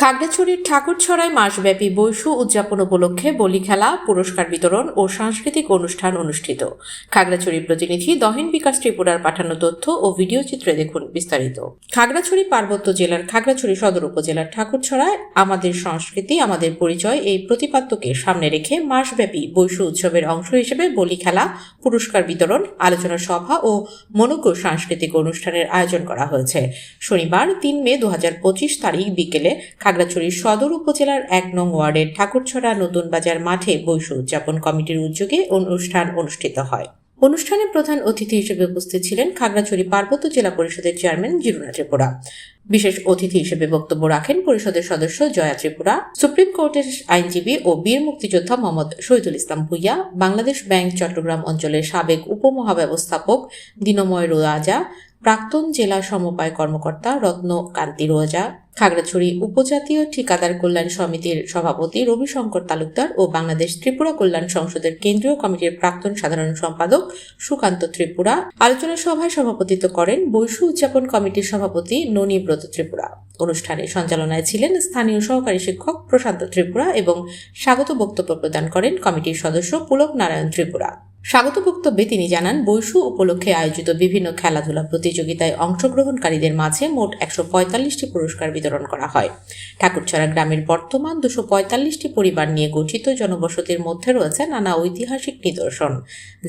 খাগড়াছড়ির ঠাকুরছড়ায় মাসব্যাপী বৈশু উদযাপন উপলক্ষে বলি খেলা পুরস্কার বিতরণ ও সাংস্কৃতিক অনুষ্ঠান অনুষ্ঠিত। খাগড়াছড়ির প্রতিনিধি দহিন বিকাশ ত্রিপুরার পাঠানো তথ্য ও ভিডিও চিত্রে দেখুন বিস্তারিত। খাগড়াছড়ি পার্বত্য জেলার খাগড়াছড়ি সদর উপজেলার ঠাকুরছড়ায় আমাদের সংস্কৃতি, আমাদের পরিচয় এই প্রতিপাদ্যকে সামনে রেখে মাসব্যাপী বৈশু উৎসবের অংশ হিসেবে বলি খেলা পুরস্কার বিতরণ, আলোচনা সভা ও মনোজ্ঞ সাংস্কৃতিক অনুষ্ঠানের আয়োজন করা হয়েছে। শনিবার তিন মে দু হাজার পঁচিশ তারিখ বিকেলে খাগড়াছড়ি সদর উপজেলার এক নং ওয়ার্ডের ঠাকুরছড়া নতুন বাজার মাঠে বৈশু উদযাপন কমিটির উদ্যোগে অনুষ্ঠান অনুষ্ঠিত হয়। অনুষ্ঠানে প্রধান অতিথি হিসেবে উপস্থিত ছিলেন খাগড়াছড়ি পার্বত্য জেলা পরিষদের চেয়ারম্যান জিরুনা ত্রিপুরা। বিশেষ অতিথি হিসেবে বক্তব্য রাখেন পরিষদের সদস্য জয়া ত্রিপুরা, সুপ্রিম কোর্টের আইনজীবী ও বীর মুক্তিযোদ্ধা মোহাম্মদ শহীদুল ইসলাম ভুইয়া, বাংলাদেশ ব্যাংক চট্টগ্রাম অঞ্চলের সাবেক উপমহাব্যবস্থাপক দিনময় রাজা প্রাক্তন জেলা সমবায় কর্মকর্তা রত্ন কান্তি রোজা, খাগড়াছড়ি উপজাতীয় ঠিকাদার কল্যাণ সমিতির সভাপতি রবিশঙ্কর তালুকদার ও বাংলাদেশ ত্রিপুরা কল্যাণ সংসদের কেন্দ্রীয় কমিটির প্রাক্তন সাধারণ সম্পাদক সুকান্ত ত্রিপুরা। আলোচনা সভায় সভাপতিত্ব করেন বৈশু উদযাপন কমিটির সভাপতি ননীব্রত ত্রিপুরা। অনুষ্ঠানে সঞ্চালনায় ছিলেন স্থানীয় সহকারী শিক্ষক প্রশান্ত ত্রিপুরা এবং স্বাগত বক্তব্য প্রদান করেন কমিটির সদস্য পুলক নারায়ণ ত্রিপুরা। স্বাগত বক্তব্যে তিনি জানান, বৈশু উপলক্ষে আয়োজিত বিভিন্ন খেলাধুলা প্রতিযোগিতায় অংশগ্রহণকারীদের মাঝে মোট একশো পঁয়তাল্লিশটি পুরস্কার বিতরণ করা হয়। ঠাকুরছড়া গ্রামের বর্তমান দুশো পঁয়তাল্লিশটি পরিবার নিয়ে গঠিত জনবসতির মধ্যে রয়েছে নানা ঐতিহাসিক নিদর্শন,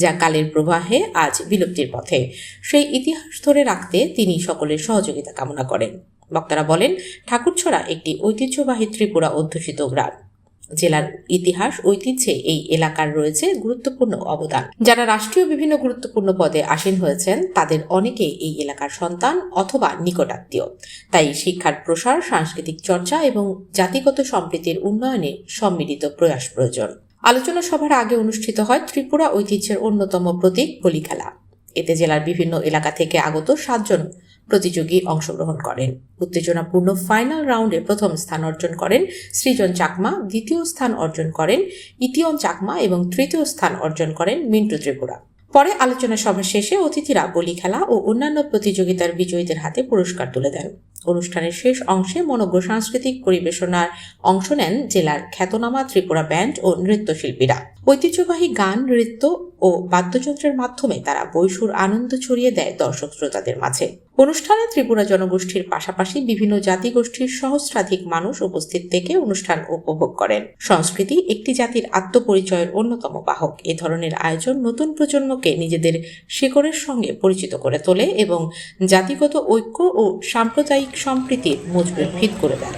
যা কালের প্রবাহে আজ বিলুপ্তির পথে। সেই ইতিহাস ধরে রাখতে তিনি সকলের সহযোগিতা কামনা করেন। বক্তারা বলেন, ঠাকুরছড়া একটি ঐতিহ্যবাহী ত্রিপুরা অধ্যুষিত গ্রাম। জেলার ইতিহাস, ঐতিহ্যে এই এলাকার রয়েছে গুরুত্বপূর্ণ অবদান। যারা রাষ্ট্রীয় বিভিন্ন গুরুত্বপূর্ণ পদে আসীন হয়েছেন, তাদের অনেকে এই এলাকার সন্তান অথবা নিকটাত্মীয়। তাই শিক্ষার প্রসার, সাংস্কৃতিক চর্চা এবং জাতিগত সম্প্রীতির উন্নয়নে সম্মিলিত প্রয়াস প্রয়োজন। আলোচনা সভার আগে অনুষ্ঠিত হয় ত্রিপুরা ঐতিহ্যের অন্যতম প্রতীক বলি খেলা। এতে জেলার বিভিন্ন এলাকা থেকে আগত সাতজন প্রতিযোগী অংশগ্রহণ করেন। উত্তেজনাপূর্ণ ফাইনাল রাউন্ডে প্রথম স্থান অর্জন করেন সৃজন চাকমা, দ্বিতীয় স্থান অর্জন করেন ইতিয়ন চাকমা এবং তৃতীয় স্থান অর্জন করেন মিন্টু ত্রিপুরা। পরে আলোচনা সভা শেষে অতিথিরা বলি খেলা ও অন্যান্য প্রতিযোগিতার বিজয়ীদের হাতে পুরস্কার তুলে দেন। অনুষ্ঠানের শেষ অংশে মনোজ্ঞ সাংস্কৃতিক পরিবেশনার অংশ নেন জেলার খ্যাতনামা ত্রিপুরা ব্যান্ড ও নৃত্যশিল্পীরা। ঐতিহ্যবাহী গান, নৃত্য ও বাদ্যযন্ত্রের মাধ্যমে তারা বৈশুর আনন্দ ছড়িয়ে দেয় দর্শক শ্রোতাদের মাঝে। অনুষ্ঠানে ত্রিপুরা জনগোষ্ঠীর পাশাপাশি বিভিন্ন জাতিগোষ্ঠীর সহস্রাধিক মানুষ উপস্থিত থেকে অনুষ্ঠান উপভোগ করেন। সংস্কৃতি একটি জাতির আত্মপরিচয়ের অন্যতম বাহক। এ ধরনের আয়োজন নতুন প্রজন্মকে নিজেদের শিকড়ের সঙ্গে পরিচিত করে তোলে এবং জাতিগত ঐক্য ও সাম্প্রদায়িক সম্প্রীতির মজবুত ভিত করে দেয়।